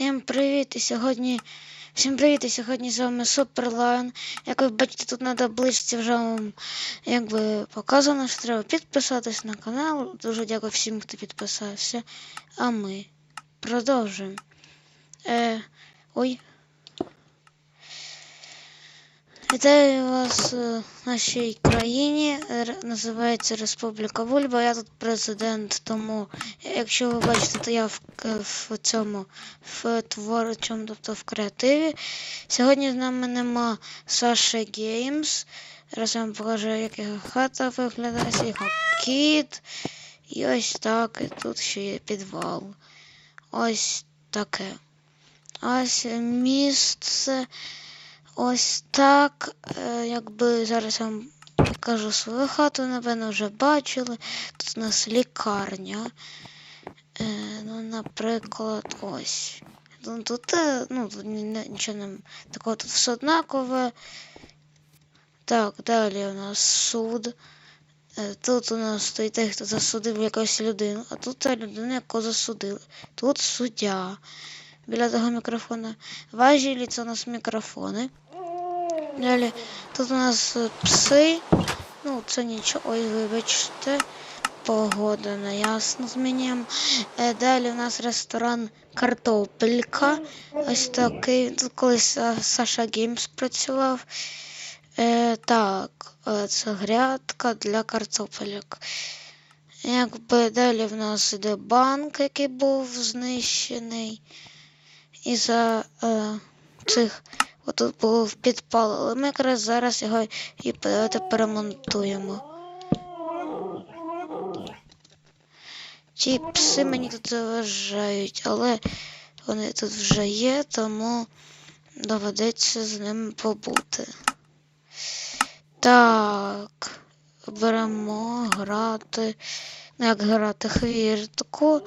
Всім привіт! І сьогодні. Всім привіт! І сьогодні з вами Суперлайн. Як ви бачите, тут на табличці вже вам якби показано, що треба підписатись на канал. Дуже дякую всім, хто підписався. А ми продовжуємо. Е, ой. Вітаю вас в нашій країні. Називається Республіка Вульва. Я тут президент, тому якщо ви бачите, то я в, в цьому в творчому, тобто в креативі. Сьогодні з нами нема Саші Геймс. Зараз я вам покажу, як його хата виглядає, його кіт. І ось так. І тут ще є підвал. Ось таке. Ось місце. Ось так. Е, якби зараз я вам покажу свою хату, напевно, вже бачили. Тут у нас лікарня. Е, ну, наприклад, ось. Ну, Тут, е, ну, тут ні- ні- нічого не такого тут все однакове. Так, далі у нас суд. Е, Тут у нас стоїть той, хто засудив якусь людину, а тут та людина, яку засудили. Тут суддя. Біля того мікрофона. Важілі це у нас мікрофони. Далі тут у нас е, пси. Ну, це нічого. Ой, вибачте. Погода на ясно змінюємо. Е, Далі у нас ресторан Картопелька. Ось такий. Тут колись е, Саша Геймс працював. Так, це грядка для картопельок. Якби далі в нас іде банк, який був знищений. І за цих отут був підпал, але ми якраз зараз його і перемонтуємо. Ті пси мені тут заважають, але вони тут вже є, тому доведеться з ними побути. Так, беремо грати, ну як грати хвіртку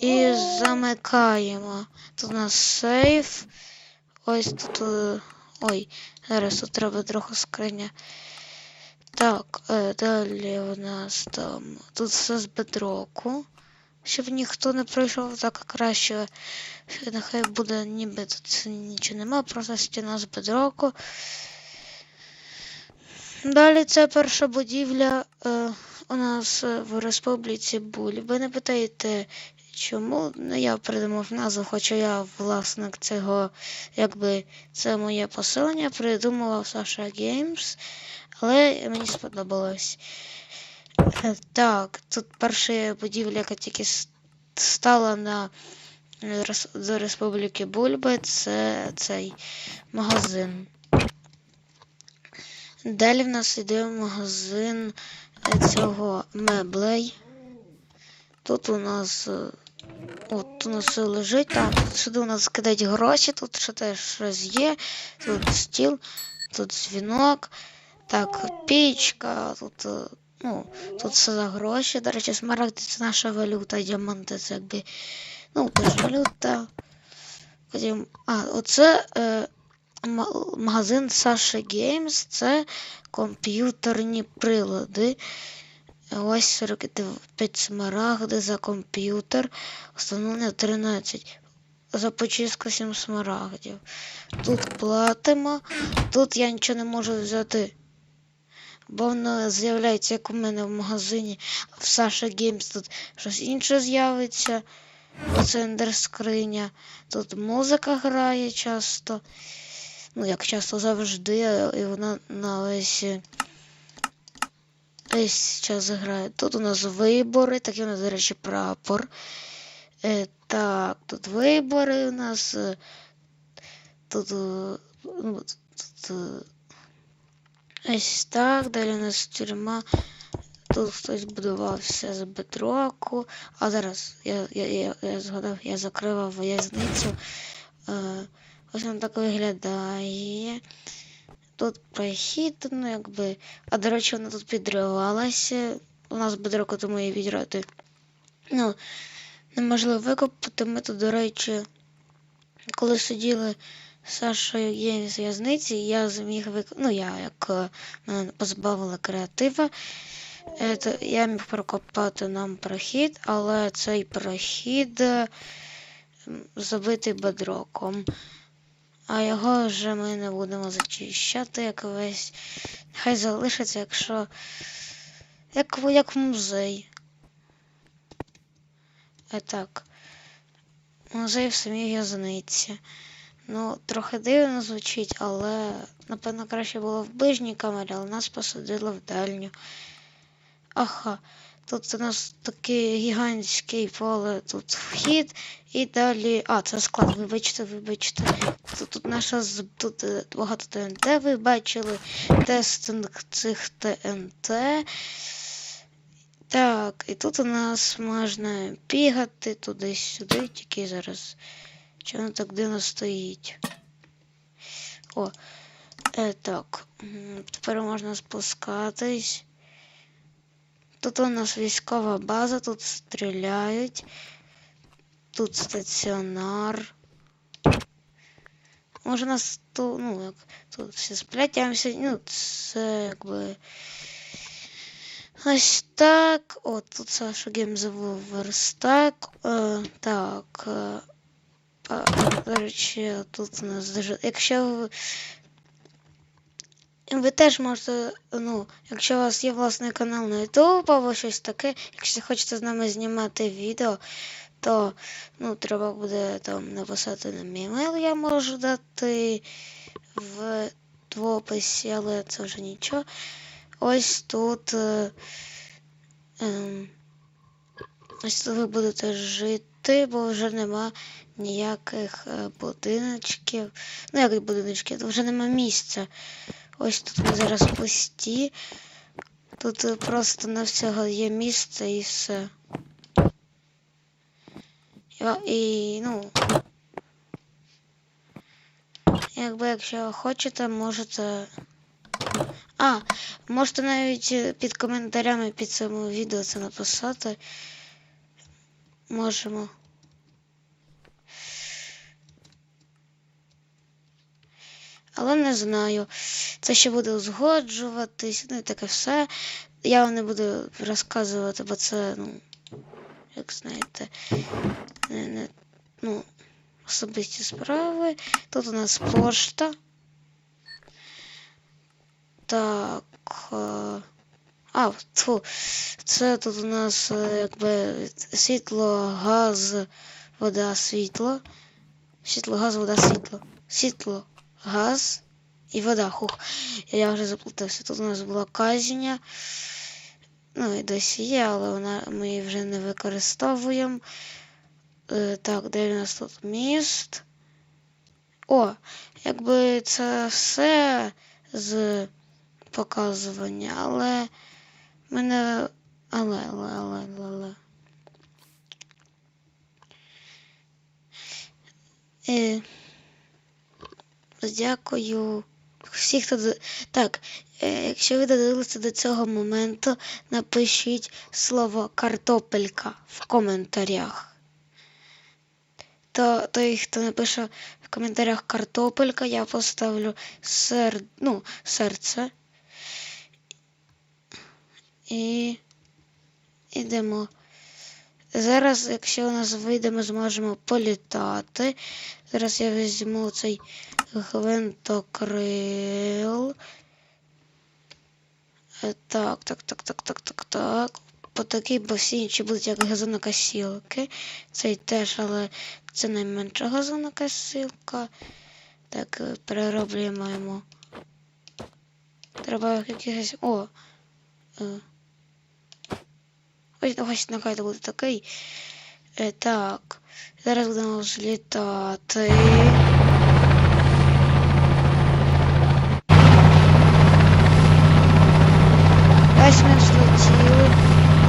і замикаємо. Тут у нас сейф. Ось тут. е, Ой, зараз тут треба трохи скриня. Так, е, далі у нас там. Тут все з бедроку. Щоб ніхто не пройшов, так краще. Нехай буде ніби тут нічого нема, просто стіна з бедроку. Далі це перша будівля е, у нас в Республіці Буль. Ви не питаєте, чому Ну, я придумав назву, хоча я власник цього, якби це моє поселення, придумував Саша Геймс, але мені сподобалось. Е, Так, тут перша будівля, яка тільки стала на е, до Республіки Бульби, це цей магазин. Далі в нас йде магазин е, цього меблей. Тут у нас е, от у нас все лежить, там сюди у нас кидають гроші, тут ще щось є, тут стіл, тут дзвінок, так, пічка, тут, е, ну, тут все за гроші. До речі, смарагди це наша валюта, діаманти це якби, ну, теж валюта. Потім, а, оце е, магазин Саша Геймс, це комп'ютерні прилади. Ось 45 смарагди за комп'ютер. Встановлення 13. За почистку 7 смарагдів. Тут платимо. Тут я нічого не можу взяти. Бо воно з'являється, як у мене в магазині. В Саша Геймс тут щось інше з'явиться. Оце ендерскриня. Тут музика грає часто. Ну, як часто завжди, і вона на весь. Е, Весь час грає. Тут у нас вибори, такий у нас, до речі, прапор. Е, так, тут вибори у нас. е, Тут, е, ну, тут ось так, далі у нас тюрма. Тут хтось будувався з бедроку. А зараз я, я, я, я згадав, я закривав в'язницю. Ось він так виглядає. Тут прохід, ну якби. А до речі, вона тут підривалася. У нас бедроку, тому її відрати. Ну, неможливо викопати. Ми тут, до речі, коли сиділи з Сашою Геймс в в'язниці, я зміг вик... Ну, я як е, мене позбавила креатива. Е, я міг прокопати нам прохід, але цей прохід. забитий бедроком. А його вже ми не будемо зачищати, як весь. Хай залишиться, якщо. Як, як музей. Е, так. Музей в самій в'язниці. Ну, трохи дивно звучить, але напевно краще було в ближній камері, але нас посадили в дальню. Ага, тут у нас таке гігантське поле, тут вхід і далі. А, це склад, вибачте, вибачте. Тут, тут наша тут е, багато ТНТ ви бачили. Тестинг цих ТНТ. Так, і тут у нас можна бігати туди-сюди, тільки зараз. Чи воно так дивно стоїть? О, е, так. Тепер можна спускатись. Тут у нас військова база, тут стріляють. Тут стаціонар. Може нас тут, ну, як тут всі сплять, а ми сьогодні, ну, це якби. Ось так. О, тут Саша Гейм забув верстак. Е, так. Е, а, до речі, тут у нас дуже. Якщо ви. Теж можете, ну, якщо у вас є власний канал на YouTube або щось таке, якщо хочете з нами знімати відео, то ну, треба буде там написати на мій емейл, я можу дати в, в описі, але це вже нічого. Ось тут. Е, ем, ось тут ви будете жити, бо вже нема ніяких е, будиночків. Ну, як будиночків, вже нема місця. Ось тут ми зараз пусті. Тут е, просто на всього є місце і все. І, ну. Якби якщо хочете, можете. А, можете навіть е, під коментарями під цим відео це написати. Можемо. Але не знаю. Це ще буде узгоджуватись, ну і таке все. Я вам не буду розказувати, бо це, ну, як знаєте, не, не, ну, особисті справи. Тут у нас пошта. Так. е, А, тьфу, це тут у нас е, якби світло, газ, вода, світло. Світло, газ, вода, світло. Світло, газ і вода. Хух, я вже заплутався. Тут у нас була казня. Ну і досі є, але вона, ми її вже не використовуємо. Е, так, де у нас тут міст? О, якби це все з показування, але мене. Але, але, але, але, але. Е, дякую. Всі, хто так, е, якщо ви додивилися до цього моменту, напишіть слово картопелька в коментарях. То той, хто напише в коментарях картопелька, я поставлю сер... ну, серце. І йдемо. Зараз, якщо у нас вийде, ми зможемо політати. Зараз я візьму цей гвинтокрил. Е, Так, так, так, так, так, так, так. По такій, бо всі інші будуть як газонокосілки. Цей теж, але це найменша газонокосілка. Так, е, перероблюємо. Треба якихось. О! Е. Ось, ось нехай буде такий. Так. Зараз будемо взлітати. Ось ми взлетіли.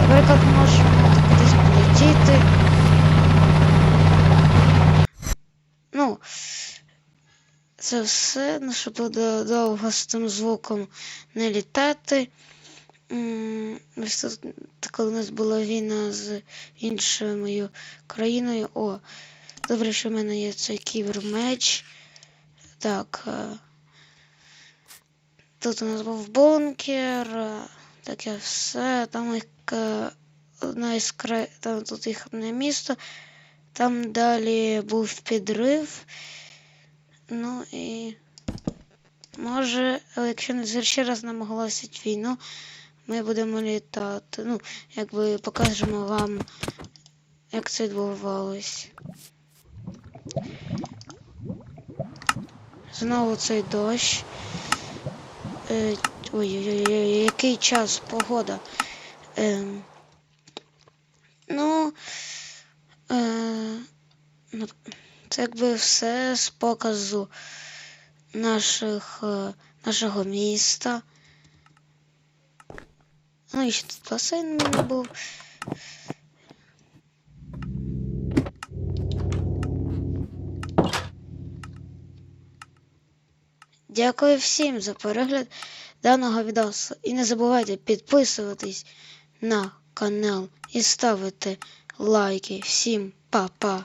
Наприклад, можемо кудись полетіти. Ну, це все, ну, щоб до- довго з тим звуком не літати. Коли у нас була війна з іншою країною. О, добре, що в мене є цей кібермеч. Так. е, Тут у нас був бункер, е, таке все. Там їх е, одна із кра... там тут їх одне місто. Там далі був підрив. Ну і може, якщо не ще раз нам оголосять війну, ми будемо літати. Ну, якби покажемо вам, як це відбувалось. Знову цей дощ. Е, Ой-ой-ой, який час, погода. Ем, ну, е, ну, це якби все з показу наших, е, нашого міста. Ну, і ще тут басейн у мене був. Дякую всім за перегляд даного відео. І не забувайте підписуватись на канал і ставити лайки. Всім па-па!